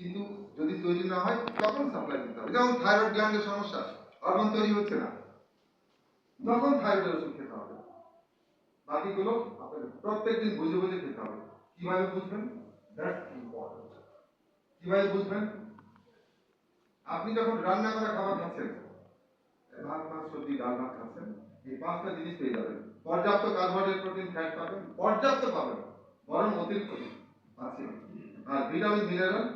কিন্তু যদি তৈরি না হয়, তখন সাপ্লাই দিতে হবে। যেমন থাইরয়েড গ্ল্যান্ডের সমস্যা হরমোন তৈরি হচ্ছে না। তখন থাইরয়েডের ওষুধ খেতে হবে। বাকিগুলো আপনাকে প্রত্যেকদিন বুঝে বুঝে খেতে হবে। কীভাবে বুঝবেন? কীভাবে বুঝবেন? আপনি যখন রান্না করা খাবার খাচ্ছেন, ভাত ভাত সবজি, ডাল, ভাত খাচ্ছেন, এই পাঁচটা জিনিস পেয়ে যাবেন। পর্যাপ্ত কার্বোহাইড্রেট, প্রোটিন ফ্যাট পাবেন, পর্যাপ্ত পাবেন, বরং অতিরিক্ত আছে আর ভিটামিন, মিনারেল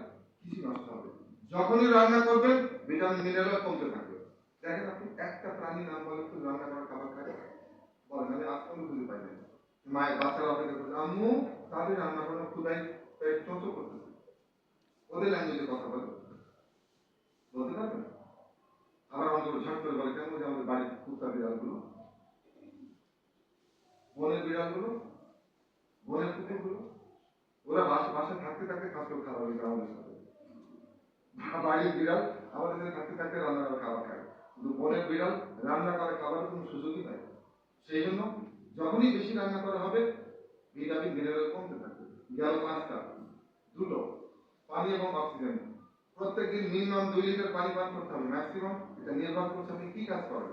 নষ্ট হবে। যখনই রান্না করবেন ভিটামিন মিনারেল কমতে থাকবে। দেখেন আপনি, একটা প্রাণী নাম বলেন তো রান্না করা খাবার খায়। বলেন, আমি আজ পর্যন্ত খুঁজে পাই নাই। মায়ের বাচ্চারা অপেক্ষা করছে, আম্মু তাদের রান্না করানো পেট চঞ্চল করতেছে। ওদের ল্যাঙ্গুয়েজে কথা বলে। বলতে পারবেন? আবার আমাদের ঝট করে বলে, কেন যে আমাদের বাড়ির কুত্তা বিড়ালগুলো? বনের বিড়ালগুলো? বনের কুকুরগুলো? ওরা বাসা বাসা থাকতে থাকতে খাদ্য খাওয়া হয়েছে আমাদের সাথে। বাড়ির বিড়াল, আমাদের সাথে থাকতে থাকতে রান্না করা খাবার খায়। কিন্তু বনের বিড়াল রান্না করা খাবারের কোনো সুযোগই নাই সেই জন্য যখনই বেশি রান্না করা হবে ভিটামিন মিনারেল কমতে থাকবে। গেল পাঁচটা, দুটো, পানি এবং অক্সিজেন। প্রত্যেকদিন মিনিমাম দুই লিটার পানি পান করতে হবে ম্যাক্সিমাম এটা নির্ভর করছে আপনি কি কাজ করেন।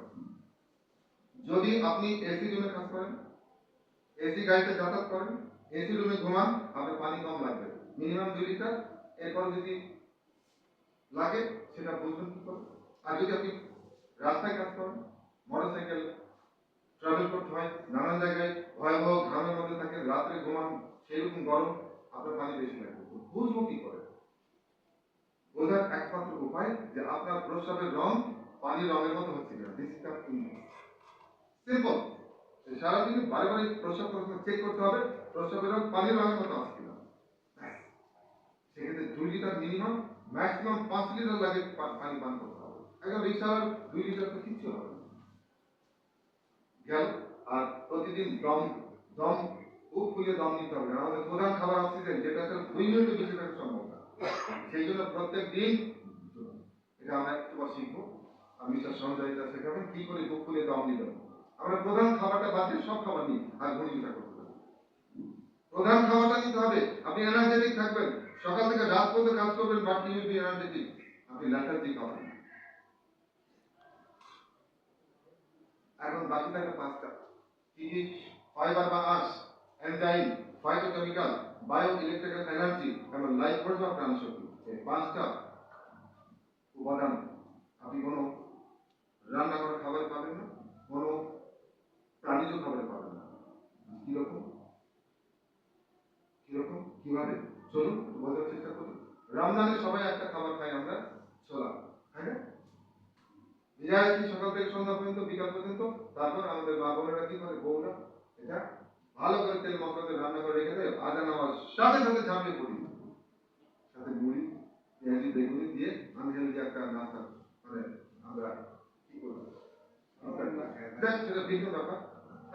যদি আপনি এসি রুমে কাজ করেন, এসি গাড়িতে যাতায়াত করেন, এসি রুমে ঘুমান, আপনার পানি কম লাগবে। মিনিমাম দুই লিটার। এরপর যদি লাগে, সেটা বুঝবেন কি করে? আর যদি আপনি রাস্তায় কাজ করেন মোটরসাইকেল ট্রাভেল করতে হয়, নানান জায়গায় ভয়াবহ ঘামের মধ্যে থাকেন রাত্রে ঘুমান সেই রকম গরম আপনার পানি বেশি লাগবে বুঝব কি করে? বোঝার একমাত্র উপায় যে আপনার প্রস্রাবের রং পানির রঙের মতো হচ্ছে কিনা দিস ইজ দ্য সিম্পল সারাদিন বারে বারে প্রস্রাব চেক করতে হবে, প্রস্রাবের রং পানির রঙের মতো আছে ব্যাস। সেক্ষেত্রে দুই লিটার মিনিমাম ম্যাক্সিমাম পাঁচ লিটার লাগে পানি পান করতে হবে। একদম রিক্সার দুই লিটার তো কিচ্ছু হবে গেল, আর প্রতিদিন দম দম খুব ফুলে দম নিতে হবে আমাদের প্রধান খাবার অক্সিজেন, যেটা দুই মিনিটে বেশি থাকা সম্ভব না। সেই জন্য প্রত্যেক দিন এটা আমরা একটু পর শিখব। আর মিস্টার সঞ্জয়িতা শেখাবেন, কি করে বুক ফুলে দম নিবেন আমরা প্রধান খাবারটা বাদ সব খাবার নিই, আর ঘুরিটা করতে হবে। প্রধান খাবারটা নিতে হবে। আপনি এনার্জেটিক থাকবেন। সকাল থেকে রাত পর্যন্ত কাজ করবেন বাট ইউ বি এনার্জেটিক আপনি ল্যাথার্জি খাবেন এখন বাকি থাকে পাঁচটা। কি ফাইবার বা আঁশ enzyme phytochemical bio electrical energy এবং লাইফ ফোর্স বা প্রাণশক্তি। এই পাঁচটা উপাদান আপনি কোনো রান্না করা খাবার পাবেন না, কোনো প্রাণীজ খাবার পাবেন না। কীরকম? কীরকম? কীভাবে? চলুন, বোঝার চেষ্টা করুন। রমজানে সবাই একটা খাবার খাই আমরা। ছোলা তাই না? কি সকাল থেকে সন্ধ্যা পর্যন্ত বিকাল পর্যন্ত? তারপর আমাদের মা বোনেরা কি করে? বউরা এটা ভালো করে তেল মশলা দিয়ে রান্না করে রেখে দেয় আজান আমার সাথে সাথে ঝাঁপিয়ে পড়ি। সাথে মুড়ি পেঁয়াজি বেগুনি দিয়ে আমি হেলদি একটা নাস্তা মানে আমরা কি করব? সেটা ভিন্ন ব্যাপার।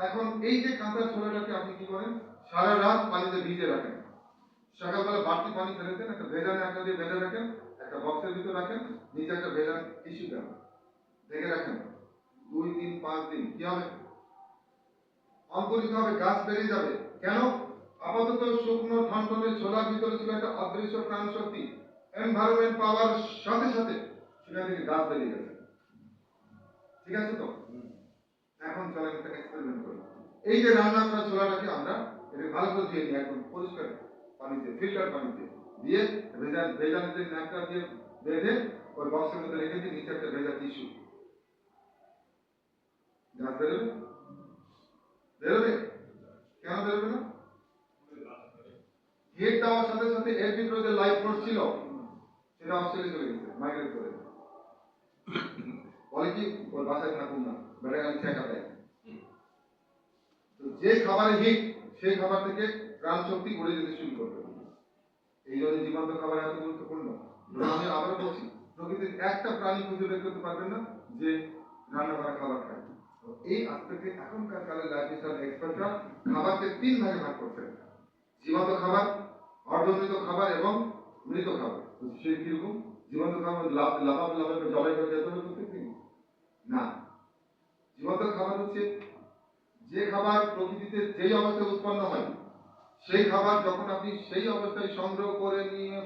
এখন এই যে কাঁচা ছোলাটাকে আপনি কি করেন? সারা রাত পানিতে ভিজে রাখেন। সকালবেলা বাড়তি পানি ফেলে দেন একটা ভেজানে একটা দিয়ে বেঁধে রাখেন একটা বক্সের ভিতর রাখেন, নিচে একটা ভেজান টিস্যু দেন ঢেকে রাখেন। দুই, তিন, পাঁচ দিন। কি হবে? অঙ্কুরিত হবে, গাছ বেড়ে যাবে। কেন? আপাতত শুকনো ঠনঠনে ছোলার ভিতরে ছিল একটা অদৃশ্য প্রাণ শক্তি এনভায়রনমেন্ট পাওয়ার সাথে সাথে সেখান থেকে গাছ বেরিয়ে গেছে। ঠিক আছে তো? এখন চলেন একটা এক্সপেরিমেন্ট করি। এই যে রান্না করা ছোলাটাকে আমরা এটা ভালো করে ধুয়ে নিই। একদম পরিষ্কার পানিতে ফিল্টার পানিতে। দিয়ে ভেজা ভেজা নিতে ন্যাপটা দিয়ে বেঁধে ওই বক্সের মধ্যে রেখে দিই নিচে একটা ভেজা টিস্যু কেন সাথে সাথে যে লাইফ ছিল, সেটা গেছে করে। কি, ওর না দেয়। তো যে খাবারে হিট সেই খাবার থেকে প্রাণ শক্তি গড়ে যেতে শুরু করবে। এই জন্য জীবন্ত খাবার এত গুরুত্বপূর্ণ? আমি আবারও বলছি প্রকৃতির একটা প্রাণী খুঁজে বের করতে পারবেন না যে রান্না করা খাবার খায়। এই আস্পেক্টে এখনকার কালের লাইফস্টাইল এক্সপার্টরা খাবারকে তিন ভাগে ভাগ করছেন জীবন্ত খাবার অর্ধমৃত খাবার এবং মৃত খাবার। সে কীরকম? জীবন্ত খাবার লাভ লাভাব লাভাব জবাই করে যেতে হবে প্রত্যেক দিন না। জীবন্ত খাবার হচ্ছে যে খাবার প্রকৃতিতে যেই অবস্থায় উৎপন্ন হয় সেই খাবার যখন আপনি সেই অবস্থায় সংগ্রহ করে নিয়ে